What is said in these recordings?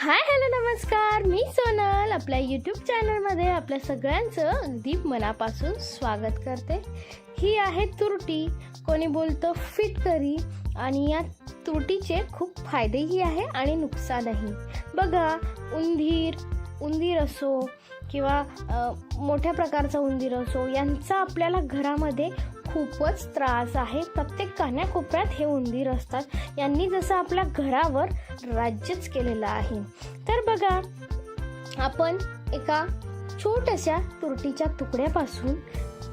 Hi hello नमस्कार. मी सोनल. आपल्या YouTube चॅनलमध्ये आपल्या सगळ्यांचं अगदी मनापासून स्वागत करते. ही आहे तुरटी. कोणी बोलतं फिट करी आणि या तुरटीचे खूप फायदेही आहे आणि नुकसानही. बघा उंदीर उंदीर असो किंवा मोठ्या प्रकारचा उंदीर असो यांचा आपल्याला घरामध्ये खूपच त्रास आहे. प्रत्येक कान्याकोपऱ्यात हे उंदीर असतात. यांनी जसं आपल्या घरावर राज्यच केलेलं आहे. तर बघा आपण एका छोट्याशा तुरटीच्या तुकड्यापासून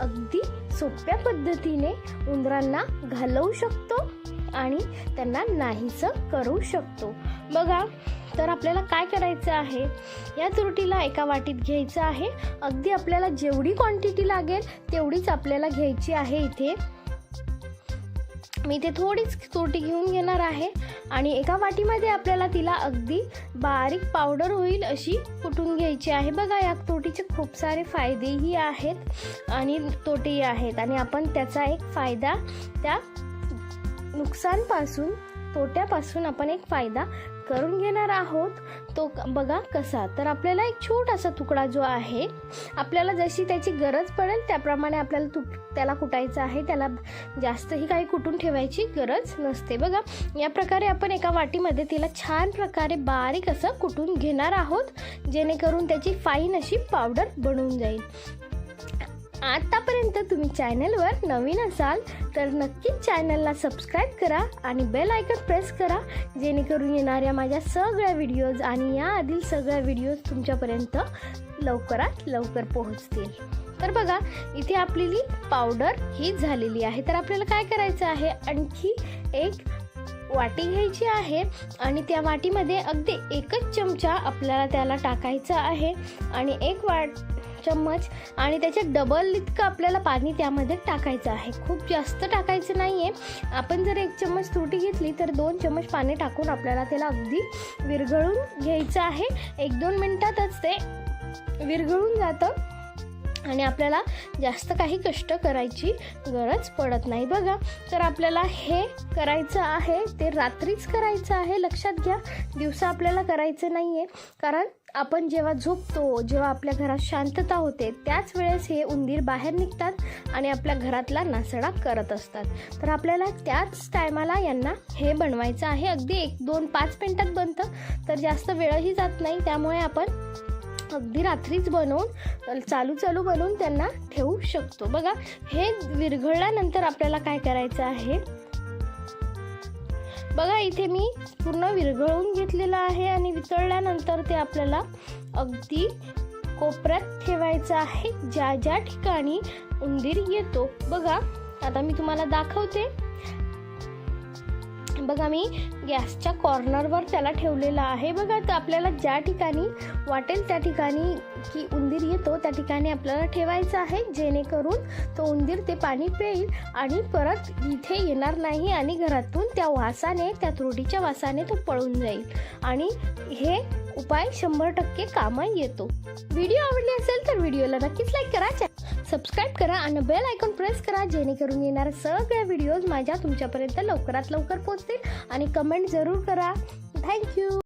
अगदी सोप्या पद्धतीने उंदरांना घालवू शकतो. आणि त्यांना नाहीसं करू शकतो. बघा तर आपल्याला काय करायचं आहे? या त्रुटीला एका वाटीत घ्यायचं आहे. अगदी आपल्याला जेवढी क्वांटिटी लागेल तेवढीच आपल्याला घ्यायची आहे इथे. मी इथे थोडीच तुरटी घेऊन घेणार आहे. आणि एका वाटीमध्ये आपल्याला तिला अगदी बारीक पावडर होईल अशी कुटून घ्यायची आहे? बघा या तुरटीचे खूप सारे फायदेही आहेत आणि तोटेही आहेत. आणि आपण त्याचा एक फायदा त्या नुकसानपासून तोट्यापासून आपण एक फायदा करून घेणार आहोत. तो क- बघा कसा. तर आपल्याला एक छोटासा तुकडा जो आहे आपल्याला जशी त्याची गरज पडेल त्याप्रमाणे आपल्याला तु त्याला कुटायचं आहे. त्याला जास्तही काही कुटून ठेवायची गरज नसते. बघा या प्रकारे आपण एका वाटीमध्ये तिला छान प्रकारे बारीक असं कुटून घेणार आहोत जेणेकरून त्याची फाईन अशी पावडर बनून जाईल. आतापर्यंत तुम्ही चॅनलवर नवीन असाल तर नक्कीच चॅनलला सबस्क्राईब करा आणि बेल आयकन प्रेस करा जेणेकरून येणाऱ्या माझ्या सगळ्या व्हिडिओज आणि याआधील सगळ्या व्हिडिओज तुमच्यापर्यंत लवकरात लवकर पोहोचतील. तर बघा इथे आपली पावडर ही झालेली आहे. तर आपल्याला काय करायचं आहे? आणखी एक वाटी घ्यायची आहे आणि त्या वाटीमध्ये अगदी एकच चमचा आपल्याला त्याला टाकायचा आहे. आणि एक वाट चम्मच आणि त्याच्या डबल इतकं आपल्याला पाणी त्यामध्ये टाकायचं आहे. खूप जास्त टाकायचं नाही आहे आपण जर एक चम्मच तुरटी घेतली तर दोन चम्मच पाणी टाकून आपल्याला त्याला अगदी विरघळून घ्यायचं आहे. एक दोन मिनटातच ते विरघळून जातं आणि आपल्याला जास्त काही कष्ट करायची गरज पडत नाही. बघा तर आपल्याला हे करायचं आहे. ते रात्रीच करायचं आहे. लक्षात घ्या दिवसा आपल्याला करायचं नाही आहे कारण आपण जेव्हा झोपतो जेव्हा आपल्या घरात शांतता होते त्याच वेळेस हे उंदीर बाहेर निघतात आणि आपल्या घरातला नासडा करत असतात. तर आपल्याला त्याच टायमाला यांना हे बनवायचं आहे. अगदी एक दोन पाच मिनटात बनतं तर जास्त वेळही जात नाही. त्यामुळे आपण अगदी रात्रीच बनवून चालू चालू बनवून त्यांना ठेवू शकतो. बघा हे विरघळल्यानंतर आपल्याला काय करायचं आहे? बघा इथे मी पूर्ण विरघळून घेतलेलं आहे आणि वितळल्यानंतर ते आपल्याला अगदी कोपऱ्यात ठेवायचं आहे. ज्या ज्या ठिकाणी उंदीर येतो. बघा आता मी तुम्हाला दाखवते. बघा मी गॅसच्या कॉर्नरवर त्याला ठेवलेला आहे. बघा तर आपल्याला ज्या ठिकाणी वाटेल त्या ठिकाणी की उंदीर येतो त्या ठिकाणी आपल्याला ठेवायचं आहे. जेणेकरून तो उंदीर ते पाणी पिईल आणि परत इथे येणार नाही आणि घरातून त्या वासाने त्या त्रुटीच्या वासाने तो पळून जाईल. आणि हे उपाय शंभर टक्के कामं येतो. व्हिडिओ आवडली असेल तर व्हिडिओला नक्कीच लाईक करा. सबस्क्राईब करा आणि बेल आयकॉन प्रेस करा जेणेकरून येणाऱ्या सगळ्या व्हिडिओज माझ्या तुमच्यापर्यंत लवकरात लवकर पोहोचतील. आणि कमेंट जरूर करा. थँक्यू